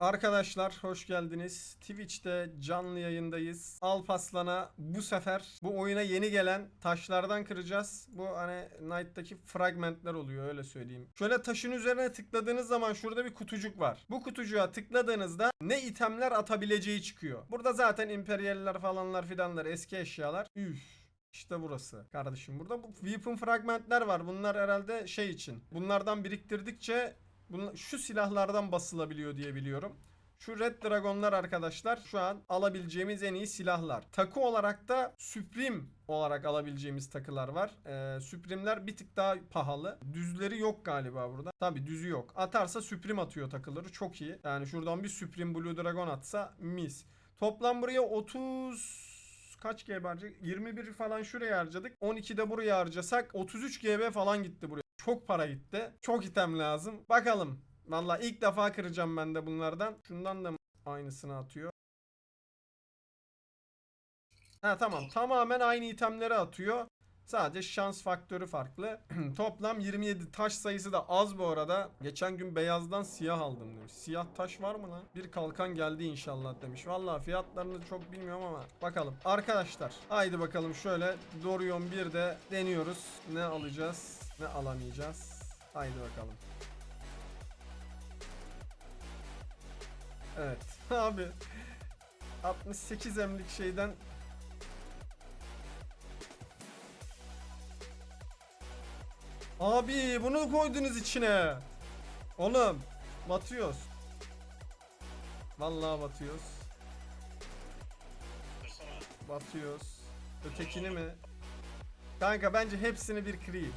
Arkadaşlar hoş geldiniz. Twitch'te canlı yayındayız. Alpaslan'a bu sefer bu oyuna yeni gelen taşlardan kıracağız. Bu hani Knight'taki fragmentler oluyor öyle söyleyeyim. Şöyle taşın üzerine tıkladığınız zaman şurada bir kutucuk var. Bu kutucuğa tıkladığınızda ne itemler atabileceği çıkıyor. Burada zaten imperiyaller falanlar filanlar eski eşyalar. Üf. İşte burası kardeşim. Burada bu weapon fragmentler var. Bunlar herhalde şey için. Bunlardan biriktirdikçe Bunla- şu silahlardan basılabiliyor diye biliyorum. Şu Red Dragon'lar arkadaşlar şu an alabileceğimiz en iyi silahlar. Takı olarak da Supreme olarak alabileceğimiz takılar var. Ee, Supreme'ler bir tık daha pahalı. Düzleri yok galiba burada. Tabi düzü yok. Atarsa Supreme atıyor takıları. Çok iyi. Yani şuradan bir Supreme Blue Dragon atsa mis. Toplam buraya 30 kaç GB harcadık? 21 falan şuraya harcadık. 12 de buraya harcasak 33 GB falan gitti buraya. Çok para gitti. Çok item lazım. Bakalım. Valla ilk defa kıracağım ben de bunlardan. Şundan da aynısını atıyor. Ha tamam. Tamamen aynı itemleri atıyor. Sadece şans faktörü farklı. Toplam 27 taş sayısı da az bu arada. Geçen gün beyazdan siyah aldım demiş. Siyah taş var mı lan? Bir kalkan geldi inşallah demiş. Valla fiyatlarını çok bilmiyorum ama bakalım. Arkadaşlar haydi bakalım şöyle Dorion 1'de deniyoruz. Ne alacağız ne alamayacağız. Haydi bakalım. Evet. Abi 68 emlik şeyden Abi bunu koydunuz içine. Oğlum batıyoruz. Vallahi batıyoruz. Batıyoruz. Ötekini mi? Kanka bence hepsini bir kırayım.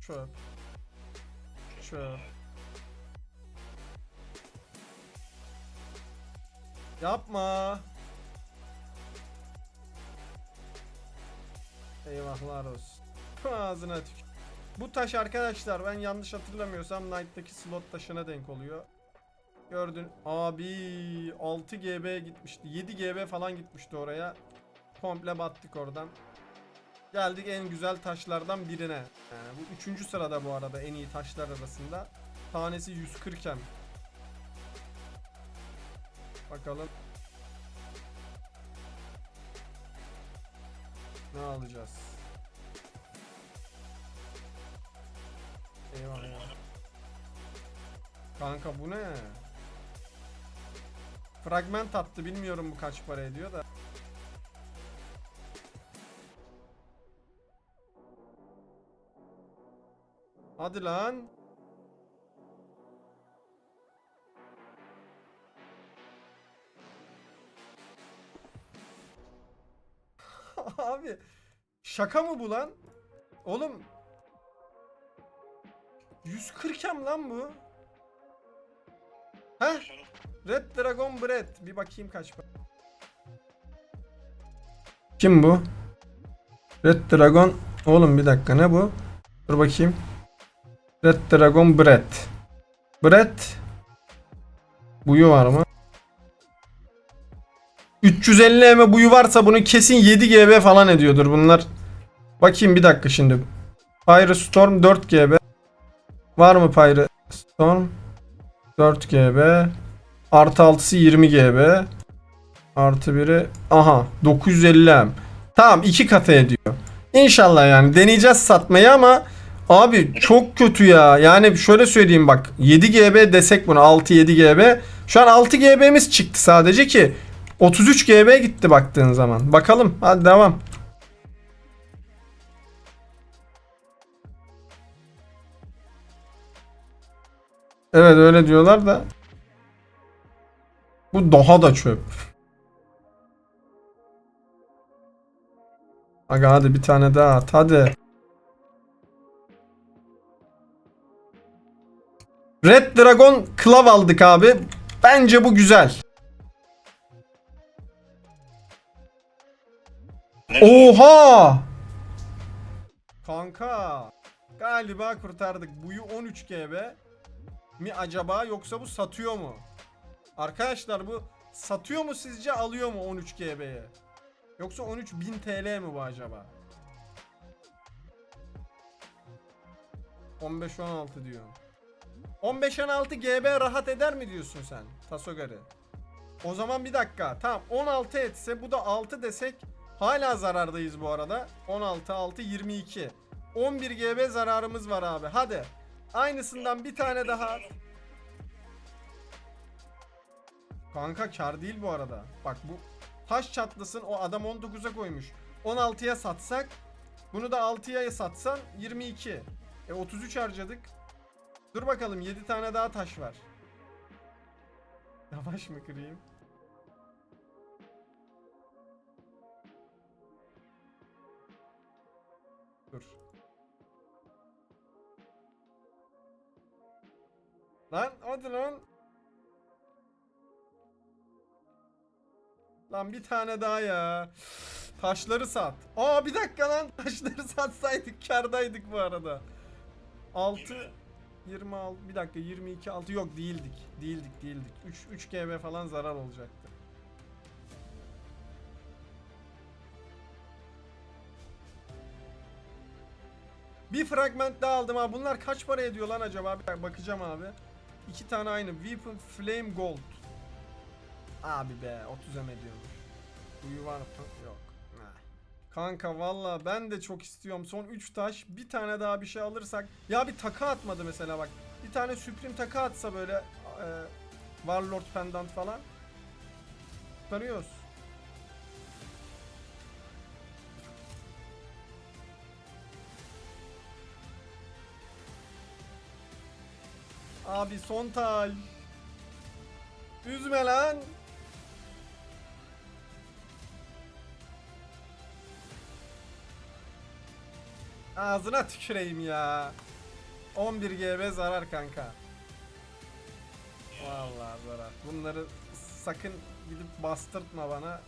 Çöp. Çöp. Yapma. Eyvahlar olsun. Ağzına tük. Bu taş arkadaşlar ben yanlış hatırlamıyorsam Knight'taki slot taşına denk oluyor. Gördün. Abi 6 GB gitmişti. 7 GB falan gitmişti oraya. Komple battık oradan. Geldik en güzel taşlardan birine. Yani bu üçüncü sırada bu arada en iyi taşlar arasında. Tanesi 140 hem. Bakalım. Ne alacağız? Eyvah eyvah. Kanka bu ne? Fragment attı bilmiyorum bu kaç para ediyor da. Hadi lan. Abi şaka mı bu lan? Oğlum 140 hem lan bu. Heh Red Dragon Bread. Bir bakayım kaç para. Kim bu? Red Dragon. Oğlum bir dakika ne bu? Dur bakayım. Red Dragon Bread. Bread. Buyu var mı? 350 eme buyu varsa bunu kesin 7 GB falan ediyordur bunlar. Bakayım bir dakika şimdi. Pyro Storm 4 GB. Var mı Pyro Storm? 4 GB. Artı 6'sı 20 GB. Artı biri. Aha 950 M. Tamam 2 katı ediyor. İnşallah yani deneyeceğiz satmayı ama abi çok kötü ya. Yani şöyle söyleyeyim bak 7 GB desek buna 6-7 GB. Şu an 6 GB'miz çıktı sadece ki 33 GB gitti baktığın zaman. Bakalım hadi devam. Evet öyle diyorlar da. Bu daha da çöp. Aga hadi bir tane daha at hadi. Red Dragon Klav aldık abi. Bence bu güzel. Oha! Kanka. Galiba kurtardık. Buyu 13 GB mi acaba yoksa bu satıyor mu? Arkadaşlar bu satıyor mu sizce alıyor mu 13 GB'ye? Yoksa 13.000 TL mi bu acaba? 15-16 diyor. 15-16 GB rahat eder mi diyorsun sen Tasogari? O zaman bir dakika. Tamam 16 etse bu da 6 desek hala zarardayız bu arada. 16 6 22. 11 GB zararımız var abi. Hadi. Aynısından bir tane daha. Kanka kar değil bu arada. Bak bu taş çatlasın o adam 19'a koymuş. 16'ya satsak bunu da 6'ya satsan 22. E 33 harcadık. Dur bakalım 7 tane daha taş var. Yavaş mı kırayım? Dur. Lan hadi lan. Lan bir tane daha ya. Taşları sat. Aa bir dakika lan. Taşları satsaydık kardaydık bu arada. 6 26 bir dakika 22 6 yok değildik. Değildik değildik. 3 3 GB falan zarar olacaktı. Bir fragment daha aldım abi. Bunlar kaç para ediyor lan acaba? Bir bakacağım abi. İki tane aynı. Weapon Flame Gold. Abi be 30 em ediyormuş. Bu yuvar yok. Kanka valla ben de çok istiyorum. Son 3 taş bir tane daha bir şey alırsak. Ya bir takı atmadı mesela bak. Bir tane Supreme takı atsa böyle e, Warlord Pendant falan. Tanıyoruz. Abi son taş. Üzme lan. Ağzına tüküreyim ya. 11 GB zarar kanka. Vallahi zarar. Bunları sakın gidip bastırtma bana.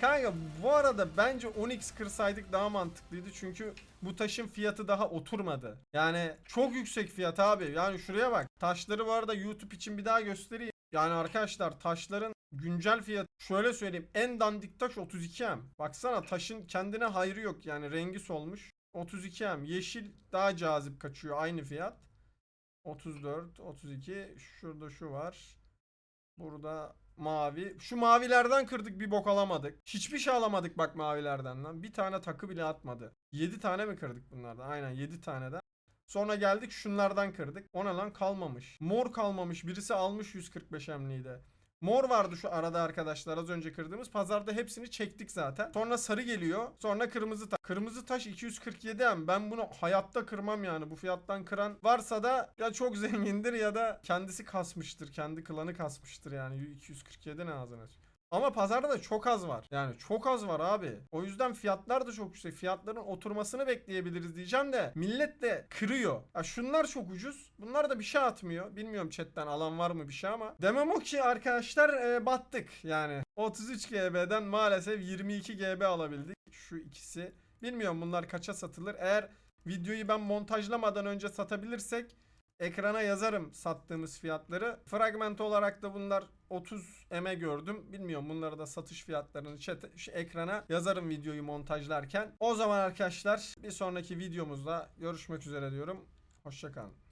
Kanka bu arada bence Onyx kırsaydık daha mantıklıydı çünkü bu taşın fiyatı daha oturmadı. Yani çok yüksek fiyat abi. Yani şuraya bak. Taşları bu arada YouTube için bir daha göstereyim. Yani arkadaşlar taşların güncel fiyatı şöyle söyleyeyim. En dandik taş 32M. Baksana taşın kendine hayrı yok yani rengi solmuş. 32M. Yeşil daha cazip kaçıyor aynı fiyat. 34, 32. Şurada şu var. Burada mavi. Şu mavilerden kırdık bir bok alamadık. Hiçbir şey alamadık bak mavilerden lan. Bir tane takı bile atmadı. 7 tane mi kırdık bunlardan? Aynen 7 taneden. Sonra geldik şunlardan kırdık. Ona lan kalmamış. Mor kalmamış. Birisi almış 145 emliydi. Mor vardı şu arada arkadaşlar az önce kırdığımız. Pazarda hepsini çektik zaten. Sonra sarı geliyor. Sonra kırmızı taş. Kırmızı taş 247 em. Ben bunu hayatta kırmam yani. Bu fiyattan kıran varsa da ya çok zengindir ya da kendisi kasmıştır. Kendi klanı kasmıştır yani. 247 ne ağzına aç. Ama pazarda da çok az var. Yani çok az var abi. O yüzden fiyatlar da çok yüksek. Fiyatların oturmasını bekleyebiliriz diyeceğim de millet de kırıyor. Ya şunlar çok ucuz. Bunlar da bir şey atmıyor. Bilmiyorum chatten alan var mı bir şey ama. Demem o ki arkadaşlar e, battık yani. 33 GB'den maalesef 22 GB alabildik. Şu ikisi. Bilmiyorum bunlar kaça satılır. Eğer videoyu ben montajlamadan önce satabilirsek ekrana yazarım sattığımız fiyatları. Fragment olarak da bunlar 30 eme gördüm. Bilmiyorum bunları da satış fiyatlarını chat, ekrana yazarım videoyu montajlarken. O zaman arkadaşlar bir sonraki videomuzda görüşmek üzere diyorum. Hoşçakalın.